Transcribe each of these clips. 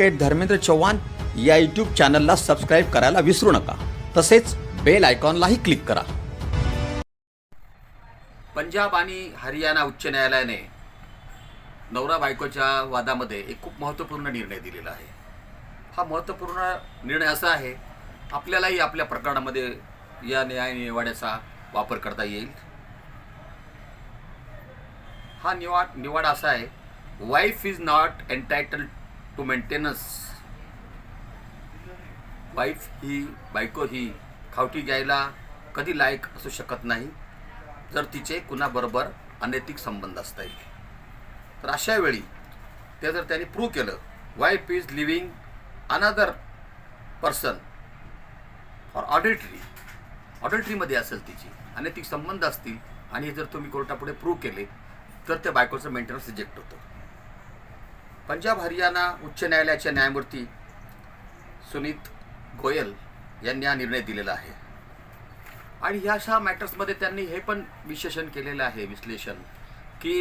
Advocate Dharmendra Chavan या YouTube चॅनलला subscribe करायला विसरू नका. तसेच बेल आयकॉनलाही क्लिक करा. पंजाब आणि हरियाणा उच्च न्यायालयाने नवरा बायकोच्या वादामध्ये एक खूप महत्त्वपूर्ण निर्णय दिलेला आहे. हा महत्त्वपूर्ण निर्णय असा आहे आपल्यालाही आपल्या प्रकरणामध्ये या न्याय निवाड्याचा वापर करता येईल. हा निवाड निवाडा असा आहे wife is not entitled to maintenance wife ही बायको ही खावटी घ्यायला कधी लायक असू शकत नाही जर तिचे कुणाबरोबर अनैतिक संबंध असता येईल तर अशा वेळी ते जर त्यांनी प्रूव्ह केलं wife is living another person for adultery ऑडिटरीमध्ये असेल तिची अनैतिक संबंध असतील आणि हे जर तुम्ही कोर्टापुढे प्रूव्ह केले तर त्या बायकोचं मेंटेनन्स रिजेक्ट होतं. पंजाब हरियाणा उच्च न्यायालयाचे न्यायमूर्ती सुनीत गोयल यांनी हा निर्णय दिलेला आहे. आणि ह्या अशा मॅटर्समध्ये त्यांनी हे पण विश्लेषण केलेलं आहे विश्लेषण की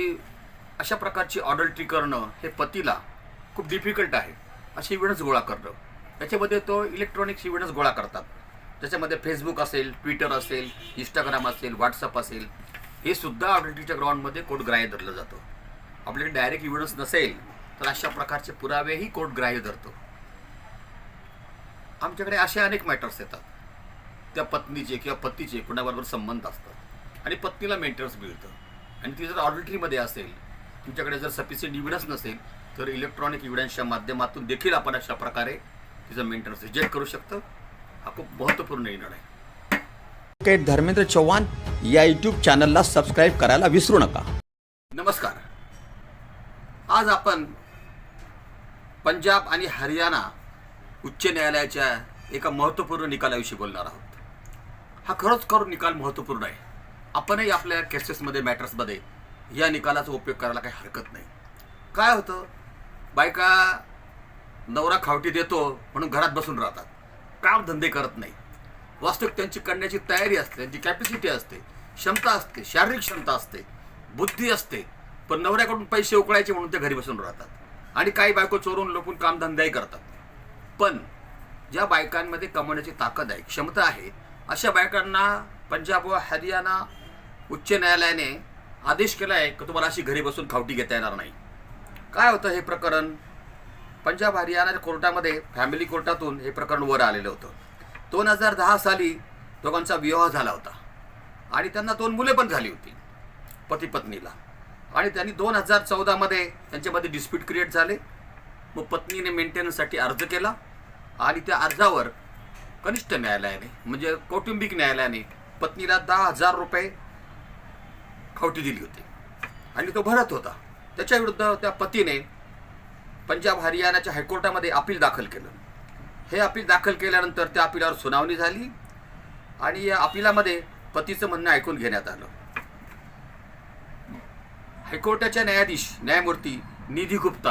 अशा प्रकारची ऑडल्ट्री करणं हे पतीला खूप डिफिकल्ट आहे. अशी इव्हिडन्स गोळा करणं. त्याच्यामध्ये तो इलेक्ट्रॉनिक्स इव्हिडन्स गोळा करतात. त्याच्यामध्ये फेसबुक असेल ट्विटर असेल इंस्टाग्राम असेल व्हॉट्सअप असेल हे सुद्धा ऑडल्ट्रीच्या ग्राउंडमध्ये कोर्ट ग्राह्य धरलं जातं. आपल्याकडे डायरेक्ट इव्हिडन्स नसेल तर अशा प्रकारचे पुरावेही कोर्ट ग्राह्य धरतो. आमच्याकडे असे अनेक मॅटर्स येतात. त्या पत्नीचे किंवा पतीचे कुणाबरोबर संबंध असतात. आणि पत्नीला मेंटेनन्स मिळतं. आणि ती जर ऑडिटरीमध्ये असेल तुमच्याकडे जर सफिशियंट इव्हिडन्स नसेल तर इलेक्ट्रॉनिक इव्हिडन्सच्या माध्यमातून देखील आपण अशा प्रकारे तिचं मेंटेनन्स रिजेक्ट करू शकतो. हा खूप महत्त्वपूर्ण निर्णय आहे. ॲडव्होकेट धर्मेंद्र चव्हाण या यूट्यूब चॅनलला सबस्क्राईब करायला विसरू नका. नमस्कार. आज आपण पंजाब आणि हरियाणा उच्च न्यायालयाच्या एका महत्त्वपूर्ण निकालाविषयी बोलणार आहोत. हा खरंच खरं निकाल महत्त्वपूर्ण आहे. आपणही आपल्या केसेसमध्ये मॅटर्समध्ये या निकालाचा उपयोग करायला काही हरकत नाही. काय होतं? बायका नवरा खावटी देतो म्हणून घरात बसून राहतात. काम धंदे करत नाही. वास्तविक त्यांची करण्याची तयारी असते त्यांची कॅपॅसिटी असते क्षमता असते शारीरिक क्षमता असते बुद्धी असते. पण नवऱ्याकडून पैसे उकळायचे म्हणून ते घरी बसून राहतात. आणि काही बायको चोरून लपून कामधंदाही करतात. पण ज्या बायकांमध्ये कमवण्याची ताकद आहे क्षमता आहे अशा बायकांना पंजाब व हरियाणा उच्च न्यायालयाने आदेश केला आहे की तुम्हाला अशी घरी बसून खावटी घेता येणार नाही. काय होतं हे प्रकरण? पंजाब हरियाणाच्या कोर्टामध्ये फॅमिली कोर्टातून हे प्रकरण वर आलेलं होतं. दोन हजार दहा साली दोघांचा विवाह झाला होता. आणि त्यांना दोन मुले पण झाली होती पती पत्नीला आणि त्यांनी दोन हजार चौदामध्ये त्यांच्यामध्ये डिस्प्यूट क्रिएट झाले. मग पत्नीने मेंटेनन्ससाठी अर्ज केला आणि त्या अर्जावर कनिष्ठ न्यायालयाने म्हणजे कौटुंबिक न्यायालयाने पत्नीला दहा हजार रुपये खावटी दिली होती. आणि तो भरत होता. त्याच्या विरुद्ध त्या पतीने पंजाब हरियाणाच्या हायकोर्टामध्ये अपील दाखल केलं. हे अपील दाखल केल्यानंतर त्या अपिलावर सुनावणी झाली आणि या अपिलामध्ये पतीचं म्हणणं ऐकून घेण्यात आलं. हायकोर्टाच्या न्यायाधीश न्यायमूर्ती निधी गुप्ता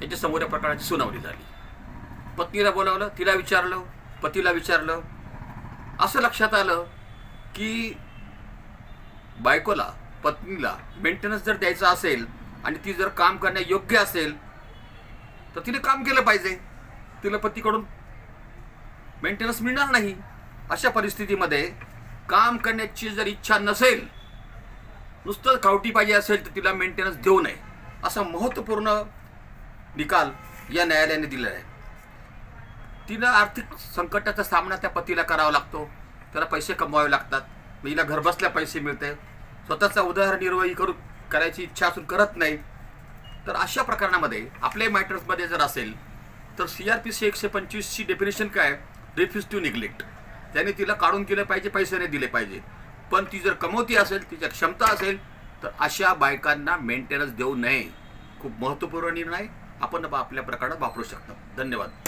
यांच्या समोर या प्रकरणाची सुनावणी झाली. पत्नीला बोलावलं तिला विचारलं पतीला विचारलं. असं लक्षात आलं की बायकोला पत्नीला मेंटेनन्स जर द्यायचा असेल आणि ती जर काम करण्यायोग्य असेल तर तिने काम केलं पाहिजे. तिला पतीकडून मेंटेनन्स मिळणार नाही. अशा परिस्थितीमध्ये काम करण्याची जर इच्छा नसेल नुसतं खावटी पाहिजे असेल तर तिला मेंटेनन्स देऊ नये. असा महत्त्वपूर्ण निकाल या न्यायालयाने दिला आहे. तिला आर्थिक संकटाचा सामना त्या पतीला करावा लागतो. त्याला पैसे कमवावे लागतात. मग हिला घरबसल्या पैसे मिळते. स्वतःचा उदरनिर्वाही करू करायची इच्छा असून करत नाही. तर अशा प्रकरणामध्ये आपल्या मॅटर्समध्ये जर असेल तर सी आर पी सी एकशे पंचवीसची डेफिनेशन काय? रिफ्यूज टू निग्लेक्ट त्याने तिला काढून दिलं पाहिजे पैसे नाही दिले पाहिजे. पण ती जर कमवती असेल तिच्या क्षमता असेल तर अशा बायकांना मेंटेनन्स देऊ नये. खूप महत्त्वपूर्ण निर्णय. आपण आपल्या प्रकारात वापरू शकतो. धन्यवाद.